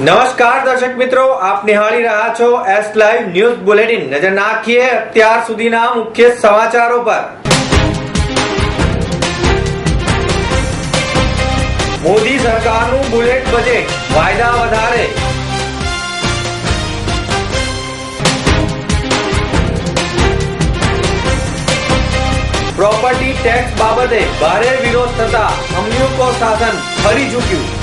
નમસ્કાર દર્શક મિત્રો, આપ નિહાળી રહ્યા છો એસ લાઈવ ન્યૂઝ બુલેટિન નજર નાખીએ અત્યાર સુધીના મુખ્ય સમાચારો પર. મોદી સરકારનું બુલેટ બજેટ વાયદા વધારે. પ્રોપર્ટી ટેક્સ બાબતે ભારે વિરોધ થતા અમલ્યુકો શાસન ફરી ચૂક્યું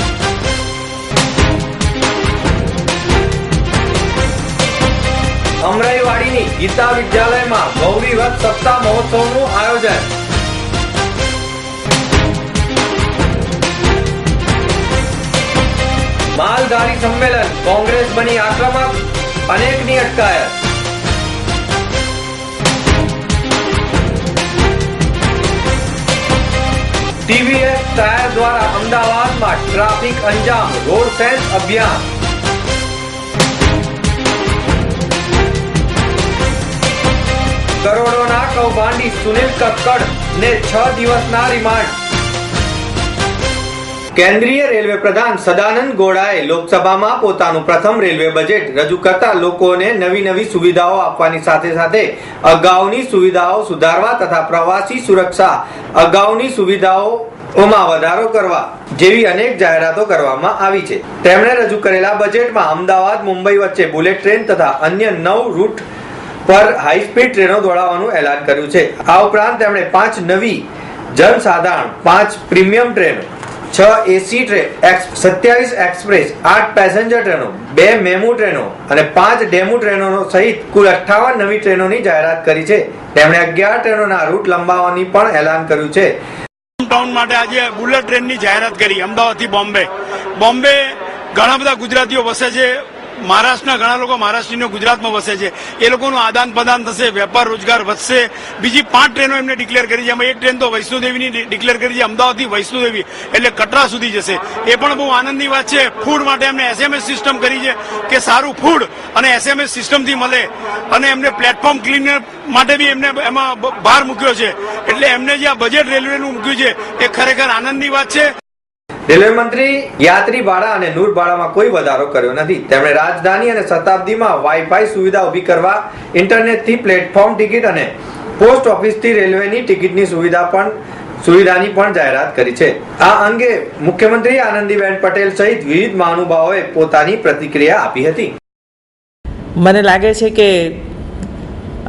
અમરાઈવાડીની ગીતા વિદ્યાલયમાં ગૌરી વ્રત મહોત્સવનું આયોજન. માલધારી સંમેલન કોંગ્રેસ બની આક્રમક, અનેકની અટકાયત. ટીવીએસ ટાયર દ્વારા અમદાવાદમાં ટ્રાફિક અંજામ, રોડ સેન્સ અભિયાન. કરોડોના કૌભાંડી સુનિલ કક્કડ ને છ દિવસના રિમાન્ડ. કેન્દ્રીય રેલવે પ્રધાન સદાનંદ ગોડાએ લોકસભામાં પોતાનું પ્રથમ રેલવે બજેટ રજૂ કરતા લોકોને નવી નવી સુવિધાઓ આપવાની સાથે સાથે અગાઉની સુવિધાઓ સુધારવા તથા પ્રવાસી સુરક્ષા અગાઉની સુવિધાઓ ઓમાં વધારો કરવા જેવી અનેક જાહેરાતો કરવામાં આવી છે. તેમણે રજૂ કરેલા બજેટમાં અમદાવાદ, મુંબઈ વચ્ચે બુલેટ ટ્રેન તથા અન્ય નવ રૂટ પર હાઈ સ્પીડ ટ્રેનો દોડાવવાનું એલાન કર્યું છે. આ ઉપરાંત તેમણે પાંચ નવી જનસાધારણ, પાંચ પ્રીમિયમ ટ્રેનો, છ એસી ટ્રેન સત્યાવીસ એક્સપ્રેસ, આઠ પેસેન્જર ટ્રેનો, બે મેમુ ટ્રેનો અને પાંચ ડેમુ ટ્રેનો સહિત કુલ અઠ્ઠાવન નવી ટ્રેનોની જાહેરાત કરી છે. તેમણે અગિયાર ટ્રેનોના રૂટ લંબાવવાની પણ એલાન કર્યું છે. ટાઉન માટે આજે બુલેટ ટ્રેનની જાહેરાત કરી, અમદાવાદથી બોમ્બે. બોમ્બે ઘણા બધા ગુજરાતીઓ વસે છે. મહારાષ્ટ્રના ઘણા લોકો મહારાષ્ટ્રીનો ગુજરાતમાં વસે છે. એ લોકોનું આદાન પ્રદાન થશે, વેપાર રોજગાર વધશે. બીજી પાંચ ટ્રેનો એમને ડિક્લેર કરી છે. એમાં એક ટ્રેન તો વૈષ્ણોદેવીની ડિક્લેર કરી છે, અમદાવાદથી વૈષ્ણોદેવી, એટલે કટરા સુધી જશે. એ પણ બહુ આનંદની વાત છે. ફૂડ માટે એમને એસએમએસ સિસ્ટમ કરી છે કે સારું ફૂડ અને એસએમએસ સિસ્ટમથી મળે. અને એમને પ્લેટફોર્મ ક્લીનર માટે બી એમને એમાં ભાર મૂક્યો છે. એટલે એમને જે આ બજેટ રેલવેનું મૂક્યું છે, એ ખરેખર આનંદની વાત છે. રેલવે મંત્રી યાત્રી ભાડા અને નૂર ભાડામાં કોઈ વધારો કર્યો નથી. તેમણે રાજધાની અને શતાબ્દીમાં વાઈફાઈ સુવિધા ઊભી કરવા, ઇન્ટરનેટથી પ્લેટફોર્મ ટિકિટ અને પોસ્ટ ઓફિસથી રેલવેની ટિકિટની સુવિધા પણ, સુવિધાની પણ જાહેરાત કરી છે. આ અંગે મુખ્યમંત્રી આનંદીબેન પટેલ સહિત વિવિધ મહાનુભાવોએ પોતાની પ્રતિક્રિયા આપી હતી. મને લાગે છે કે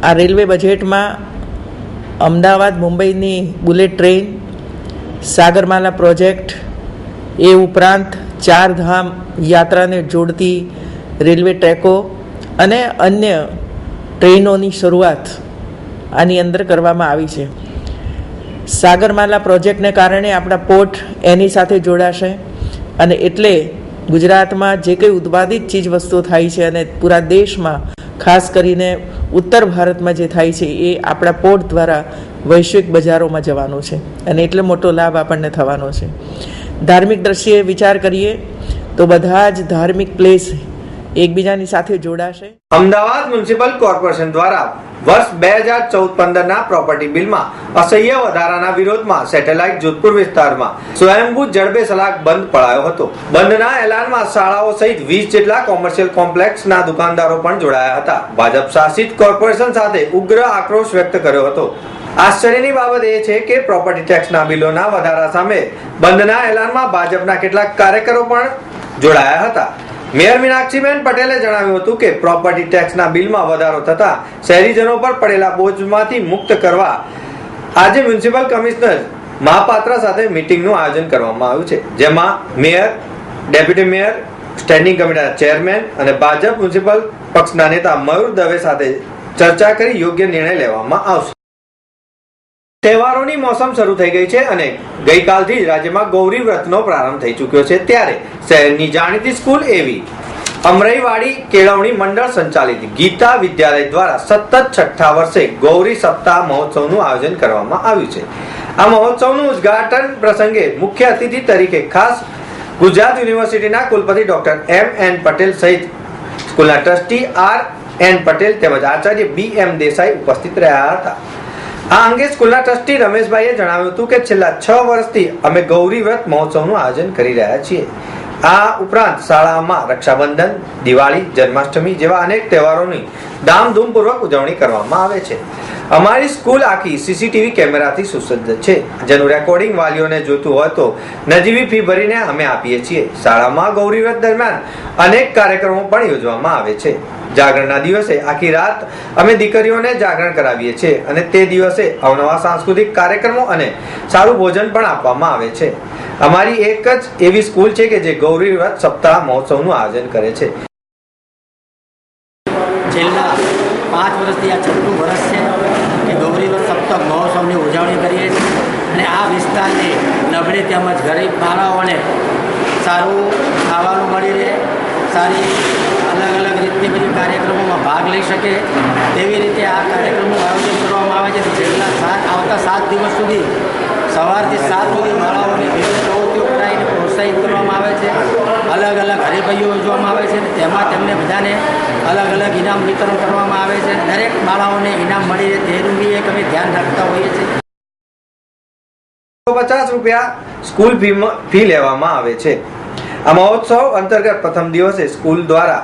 આ રેલવે બજેટમાં અમદાવાદ મુંબઈની બુલેટ ટ્રેન, સાગરમાલા પ્રોજેક્ટ એ ઉપરાંત ચારધામ યાત્રાને જોડતી રેલવે ટ્રેકો અને અન્ય ટ્રેનોની શરૂઆત આની અંદર કરવામાં આવી છે. સાગરમાલા પ્રોજેક્ટને કારણે આપણા પોર્ટ એની સાથે જોડાશે અને એટલે ગુજરાતમાં જે કંઈ ઉત્પાદિત ચીજ વસ્તુઓ થાય છે અને પૂરા દેશમાં, ખાસ કરીને ઉત્તર ભારતમાં જે થાય છે, એ આપણા પોર્ટ દ્વારા વૈશ્વિક બજારોમાં જવાનું છે અને એટલે મોટો લાભ આપણને થવાનો છે. ધાર્મિક દ્રષ્ટિએ વિચાર કરીએ તો બધા જ ધાર્મિક પ્લેસ એકબીજાની સાથે જોડાશે. અમદાવાદ મ્યુનિસિપલ કોર્પોરેશન દ્વારા વર્ષ બે હજાર ચૌદ પંદરના પ્રોપર્ટી બિલમાં અસહ્ય વધારાના વિરોધમાં સેટેલાઇટ જોધપુર વિસ્તારમાં સ્વયંભૂ જડબે સલાક બંધ પડાયો હતો. બંધના એલાનમાં શાળાઓ સહિત વીસ જેટલા કોમર્શિયલ કોમ્પ્લેક્સના દુકાનદારો પણ જોડાયા હતા. ભાજપ શાસિત કોર્પોરેશન સાથે ઉગ્ર આક્રોશ વ્યક્ત કર્યો હતો. આશ્ચર્યની બાબત એ છે કે પ્રોપર્ટી ટેક્સના બિલોના વધારા સામે બંધના એલાનમાં ભાજપના કેટલાક કાર્યકરો પણ જોડાયા હતા. મેયર મીનાક્ષીબેન પટેલે જણાવ્યું હતું કે પ્રોપર્ટી ટેક્સના બિલમાં વધારો થતા શહેરીજનો પર પડેલા બોજમાંથી મુક્ત કરવા આજે મ્યુનિસિપલ કમિશનર મહાપાત્ર સાથે મીટિંગનું આયોજન કરવામાં આવ્યું છે, જેમાં મેયર, ડેપ્યુટી મેયર, સ્ટેન્ડિંગ કમિટીના ચેરમેન અને ભાજપ મ્યુનિસિપલ પક્ષના નેતા મયુર દવે સાથે ચર્ચા કરી યોગ્ય નિર્ણય લેવામાં આવશે. તહેવારોની મોસમ શરૂ થઈ ગઈ છે અને ગઈકાલથી જ રાજ્યમાં ગૌરી વ્રતનો પ્રારંભ થઈ ચૂક્યો છે. ત્યારે શહેરની જાણીતી સ્કૂલ એવી અમરાઈવાડી કેળવણી મંડળ સંચાલિત ગીતા વિદ્યાલય દ્વારા સતત છઠ્ઠા વર્ષે ગૌરી સપ્તાહ મહોત્સવનું આયોજન કરવામાં આવ્યું છે. આ મહોત્સવનું ઉદ્ઘાટન પ્રસંગે મુખ્ય અતિથિ તરીકે ખાસ ગુજરાત યુનિવર્સિટીના કુલપતિ ડોક્ટર એમ એન પટેલ સહિત સ્કૂલના ટ્રસ્ટી આર એન પટેલ તેમજ આચાર્ય બી એમ દેસાઈ ઉપસ્થિત રહ્યા હતા. આ અંગે સ્કૂલના ટ્રસ્ટી રમેશભાઈએ જણાવ્યું હતું કે છેલ્લા છ વર્ષથી અમે ગૌરી વ્રત મહોત્સવનું આયોજન કરી રહ્યા છીએ. આ ઉપરાંત શાળામાં રક્ષાબંધન, દિવાળી, જન્માષ્ટમી જેવા અનેક તહેવારોની ધામધૂમપૂર્વક ઉજવણી કરવામાં આવે છે. અમારી સ્કૂલ આખી સીસીટીવી કેમેરાથી સુસજ્જ છે. જેનું રેકોર્ડિંગ વાલીઓને જોતું હોય તો નજીવી ફી ભરીને અમે આપીએ છીએ. શાળામાં ગૌરી વ્રત દરમિયાન અનેક કાર્યક્રમો પણ યોજવામાં આવે છે. જાગરણના દિવસે આખી રાત અમે દીકરીઓને જાગરણ કરાવીએ છીએ અને તે દિવસે અવનવા સાંસ્કૃતિક કાર્યક્રમો અને સારું ભોજન પણ આપવામાં આવે છે. અમારી એક જ એવી સ્કૂલ છે કે જે ગૌરી વ્રત સપ્તાહ મહોત્સવનું આયોજન કરે છે. છેલ્લા પાંચ વર્ષથી આ છઠ્ઠું વર્ષ છે કે ગૌરી વ્રત સપ્તાહ મહોત્સવની ઉજવણી કરીએ છીએ અને આ વિસ્તારની નબળી તેમજ ગરીબ બાળાઓને સારું ખાવાનું મળી રહે, સારી રીતની બધી કાર્યક્રમોમાં ભાગ લઈ શકે તેવી રીતે આ કાર્યક્રમનું આયોજન કરવામાં આવે છે. છેલ્લા સાત, આવતા સાત દિવસ સુધી સવારથી સાત સુધી બાળાઓને વિવિધ પ્રવૃત્તિઓ કરાવીને પ્રોત્સાહિત કરવામાં આવે છે. અલગ અલગ હરીભાઈઓ યોજવામાં આવે છે. તેમાં તેમને બધાને અલગ અલગ ઇનામ વિતરણ કરવામાં આવે છે. દરેક બાળાઓને ઇનામ મળી રહે તેનું બી એક અમે ધ્યાન રાખતા હોઈએ છીએ. પચાસ રૂપિયા સ્કૂલ ફી લેવામાં આવે છે. આ મહોત્સવ અંતર્ગત પ્રથમ દિવસે સ્કૂલ દ્વારા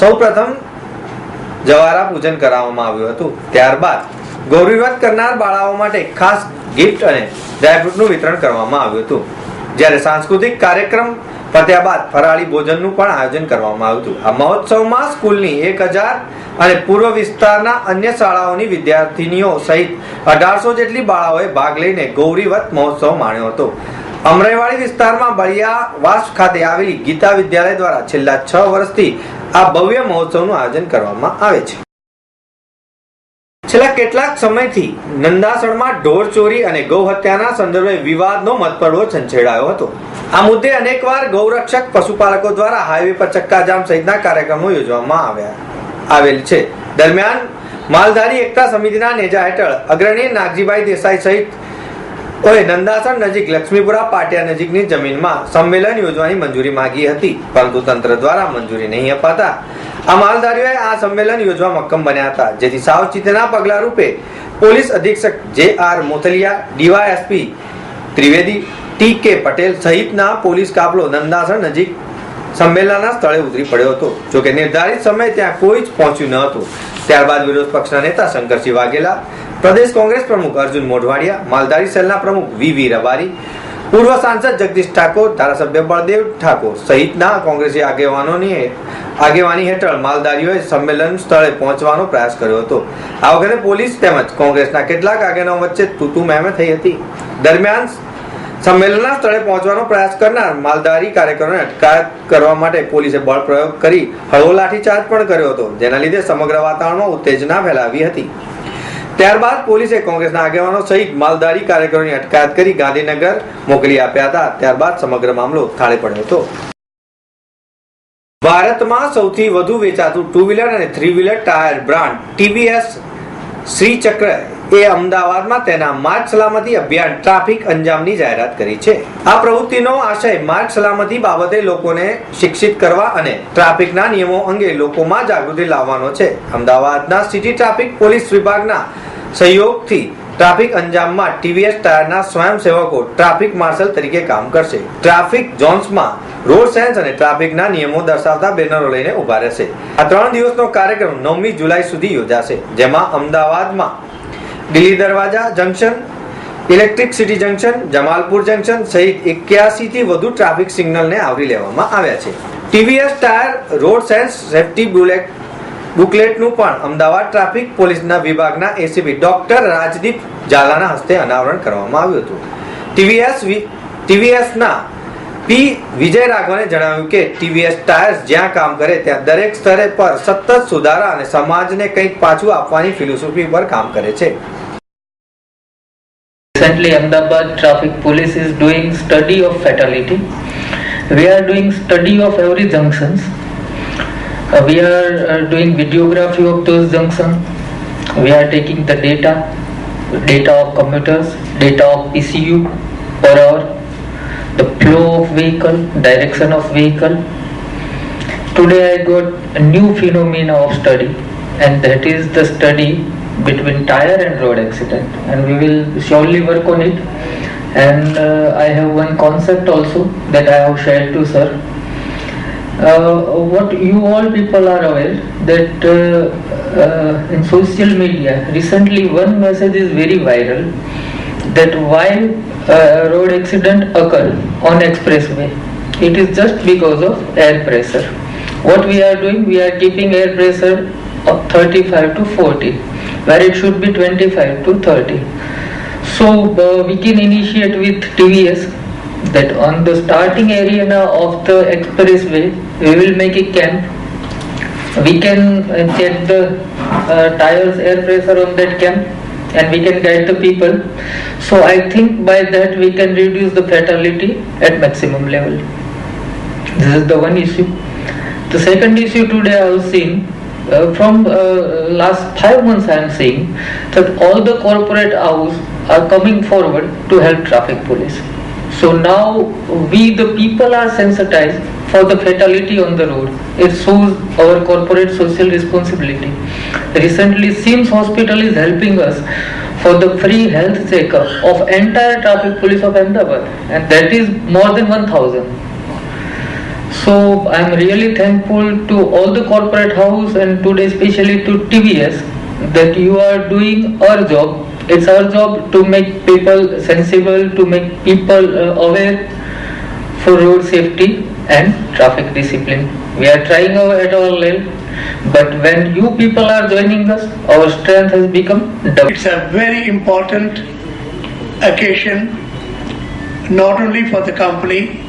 સૌ પ્રથમ જવારા પૂજન કરાવવામાં આવ્યું હતું. ત્યારબાદ ગૌરીવ્રત કરનાર બાળાઓ માટે ખાસ ગિફ્ટ અને ડ્રાયફ્રૂટનું વિતરણ કરવામાં આવ્યું હતું. જ્યારે સાંસ્કૃતિક કાર્યક્રમ પત્યા બાદ ફરાળી ભોજનનું પણ આયોજન કરવામાં આવ્યું હતું. આ મહોત્સવમાં સ્કૂલની એક હજાર અને પૂર્વ વિસ્તારના અન્ય શાળાઓની વિદ્યાર્થીનીઓ સહિત અઢારસો જેટલી બાળાઓએ ભાગ લઈને ગૌરીવત મહોત્સવ માણ્યો હતો. અમરેવાડી વિસ્તારમાં બળિયાવાસ ખાતે આવેલી ગીતા વિદ્યાલય દ્વારા છેલ્લા છ વર્ષથી આ ભવ્ય મહોત્સવનું આયોજન કરવામાં આવે છે. છેલ્લા કેટલાક સમયથી નંદાસણમાં ઢોર ચોરી અને ગૌ હત્યાના સંદર્ભે વિવાદનો મતપડવો છંછેડાયો હતો. આ મુદ્દે અનેકવાર ગૌરક્ષક પશુપાલકો દ્વારા હાઈવે પર ચક્કાજામ સહિતના કાર્યક્રમો યોજવામાં આવ્યા. આવેલ છે. દરમિયાન માલધારી એકતા સમિતિના નેજા હેઠળ અગ્રણી નાગજીભાઈ દેસાઈ સહિત ઓએ નંદાસણ નજીક લક્ષ્મીપુરા પાટિયા નજીકની જમીનમાં સંમેલન યોજવાની મંજૂરી માંગી હતી. પરંતુ તંત્ર દ્વારા મંજૂરી નહીં અપાતા. આ માલધારીઓએ આ સંમેલન યોજવા મક્કમ બન્યા હતા. જેથી સાવચેતીના પગલા રૂપે પોલીસ અધિક્ષક J R Mothaliya, DySP Trivedi, T K Patel સહિતના પોલીસ કાફલો નંદાસણ નજીક સંમેલનના સ્થળે ઉતરી પડ્યો હતો. જોકે નિર્ધારિત સમયે ત્યાં કોઈ જ પહોંચ્યું ન હતું. ત્યારબાદ વિરોધ પક્ષના નેતા શંકરસિંહ વાઘેલા પ્રદેશ કોંગ્રેસ પ્રમુખ અર્જુન મોઢવાડિયા, માલધારી સેલના પ્રમુખ વી વી રબારી, પૂર્વ સાંસદ જગદીશ ઠાકોર, ધારાસભ્ય બળદેવ ઠાકોર સહિતના કોંગ્રેસી આગેવાનોની આગેવાની હેઠળ માલધારીઓએ સંમેલન સ્થળે પહોંચવાનો પ્રયાસ કર્યો હતો. આ વખતે પોલીસ તેમજ કોંગ્રેસના કેટલાક આગેવાનો વચ્ચે તૂતુ મહેમે થઈ હતી. દરમિયાન સંમેલનના સ્થળે પહોંચવાનો પ્રયાસ કરનાર માલધારી કાર્યકરોને અટકાયત કરવા માટે પોલીસે બળ પ્રયોગ કરી હળવો લાઠીચાર્જ પણ કર્યો હતો, જેના લીધે સમગ્ર વાતાવરણમાં ઉત્તેજના ફેલાવી હતી. ત્યારબાદ પોલીસે કોંગ્રેસના આગેવાનો સહિત માલધારી કાર્યકરોની અટકાયત કરી ગાંધીનગર મોકલી આપ્યા હતા. ત્યારબાદ સમગ્ર મામલો થાળે પડ્યો હતો. ભારતમાં સૌથી વધુ વેચાતું ટુ વ્હીલર અને three wheeler tyre brand TVS Shri Chakra એ અમદાવાદમાં તેના માર્ગ સલામતી અભિયાન ટ્રાફિક અંજામની જાહેરાત કરી છે. આ પ્રવૃત્તિનો આશય માર્ગ સલામતી બાબતે લોકોને શિક્ષિત કરવા અને ટ્રાફિકના નિયમો અંગે લોકોમાં જાગૃતિ લાવવાનો છે. અમદાવાદના સિટી ટ્રાફિક પોલીસ વિભાગના સહયોગથી ટ્રાફિક અંજામમાં ટીવીએસ ટાયરના સ્વયંસેવકો ટ્રાફિક માર્શલ તરીકે કામ કરશે. ટ્રાફિક ઝોન્સમાં રોડ સેન્સ અને ટ્રાફિકના નિયમો દર્શાવતા બેનરો લઈને ઊભા રહેશે. આ ત્રણ દિવસનો કાર્યક્રમ નવમી જુલાઈ સુધી યોજાશે, જેમાં અમદાવાદમાં Delhi Darwaza junction, electric city junction, Jamalpur junction સહિત એક્યાસી થી વધુ ટ્રાફિક સિગ્નલને આવરી લેવામાં આવ્યા છે. TVS tyre road sense safety bullet બુકલેટનું પણ અમદાવાદ ટ્રાફિક પોલીસના વિભાગના એસીપી ડોક્ટર રાજદીપ ઝાલાના હસ્તે અનાવરણ કરવામાં આવ્યું હતું ટીવીએસ ટીવીએસના પી વિજય રાઘવને જણાવ્યું કે ટીવીએસ ટાયર્સ જ્યાં કામ કરે ત્યાં દરેક સ્તરે પર સતત સુધારા અને સમાજને કંઈક પાછું આપવાની ફિલોસોફી પર કામ કરે છે Recently, Ahmedabad Traffic Police is doing study of fatality. We are doing study of every junctions. Uh, we are uh, doing videography of those junction. We are taking the data, data of commuters, data of PCU per hour, the flow of vehicle, direction of vehicle. Today I got a new phenomena of study, and that is the study between tire and road accident and we will surely work on it and uh, i have one concept also that i have shared to sir what you all people are aware that uh, uh, in social media recently one message is very viral that why uh, road accident occur on expressway. It is just because of air pressure. What we are doing we are keeping air pressure of 35 to 40 where it should be 25 to 30 so uh, we can initiate with tvs that on the starting area of the expressway we will make a camp. We can uh, check the uh, tires air pressure on that camp and we can guide the people. So i think by that we can reduce the fatality at maximum level. This is the one issue. The second issue today i was seeing uh, from uh, last 5 months i am seeing that all the corporate house are coming forward to help traffic police so now we the people are sensitized for the fatality on the road. It shows our corporate social responsibility. Recently SIMS hospital is helping us for the free health checkup of entire traffic police of Ahmedabad and that is more than 1000. So I am really thankful to all the corporate house and today especially to TBS that you are doing our job. It's our job to make people sensible, to make people uh, aware for road safety and traffic discipline. We are trying our at our level, but when you people are joining us, our strength has become double. It's a very important occasion, not only for the company,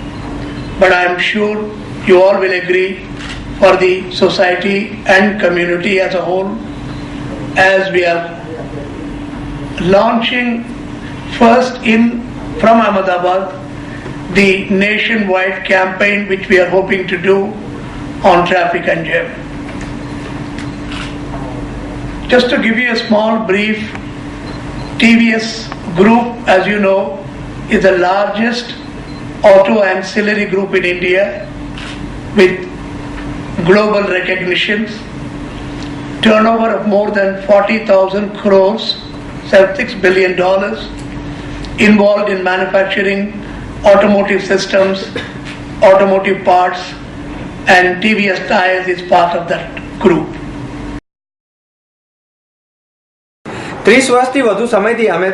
but I am sure you all will agree for the society and community as a whole, as we are launching first in from Ahmedabad the nationwide campaign which we are hoping to do on traffic and jam. Just to give you a small brief, TVS Group, as you know, is the largest auto ancillary group in India with global recognitions, turnover of more than 40,000 crores, $6 billion, involved in manufacturing automotive systems, automotive parts, and TVS Tires is part of that group. ત્રીસ વર્ષથી વધુ સમયથી અમે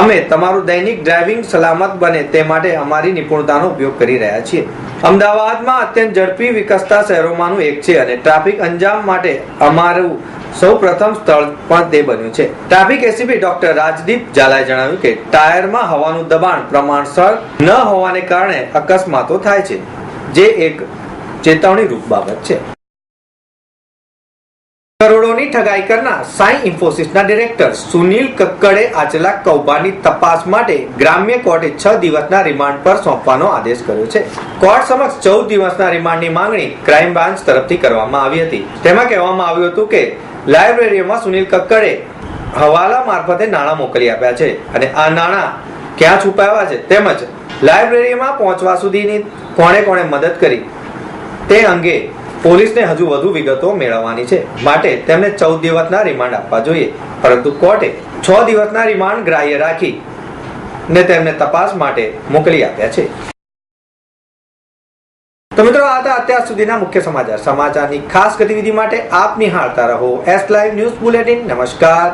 અમે તમારું દૈનિક driving સલામત બને તે માટે અમારી નિપુણતાનો ઉપયોગ કરી રહ્યા છીએ. અમદાવાદમાં અત્યંત ઝડપી વિકસતા શહેરોમાંનું એક છે અને ટ્રાફિક અંજામ માટે અમારું સૌ પ્રથમ સ્થળ પણ તે બન્યું છે. ટ્રાફિક એસીપી ડોક્ટર રાજદીપ ઝાલાએ જણાવ્યું કે ટાયરમાં હવાનું દબાણ પ્રમાણસર ન હોવાને કારણે અકસ્માતો થાય છે, જે એક ચેતવણી રૂપ બાબત છે. કરોડોની ઠગાઈ કરનાર સાઈ ઇન્ફોસિસના ડિરેક્ટર સુનિલ કક્કડે આચલા કૌભાંડની તપાસ માટે ગ્રામ્ય કોર્ટે છ દિવસના રિમાન્ડ પર સોંપવાનો આદેશ કર્યો છે. કોર્ટ સમક્ષ ચૌદ દિવસના રિમાન્ડની માંગણી ક્રાઇમ બ્રાન્ચ તરફથી કરવામાં આવી હતી. તેમાં કહેવામાં આવ્યું હતું કે, લાઇબ્રેરીમાં સુનિલ કક્કડે હવાલા મારફતે નાણાં મોકલી આપ્યા છે અને આ નાણાં ક્યાં છુપાવ્યા છે? તેમજ, લાઇબ્રેરીમાં પહોંચવા સુધીની કોણે કોણે મદદ કરી? તે અંગે પોલીસને હજુ વધુ વિગતો મેળવવાની છે. માટે તેમને ચૌદ દિવસના રિમાન્ડ આપવા જોઈએ. પરંતુ કોર્ટે છ દિવસના રિમાન્ડ ગ્રાહ્ય રાખી ને તેમને તપાસ માટે મોકલી આપ્યા છે. તો મિત્રો, આ હતા અત્યાર સુધીના મુખ્ય સમાચાર. સમાચારની ખાસ ગતિવિધિ માટે આપ નિહાળતા રહો. એસ લાઈવ ન્યૂઝ બુલેટિન નમસ્કાર.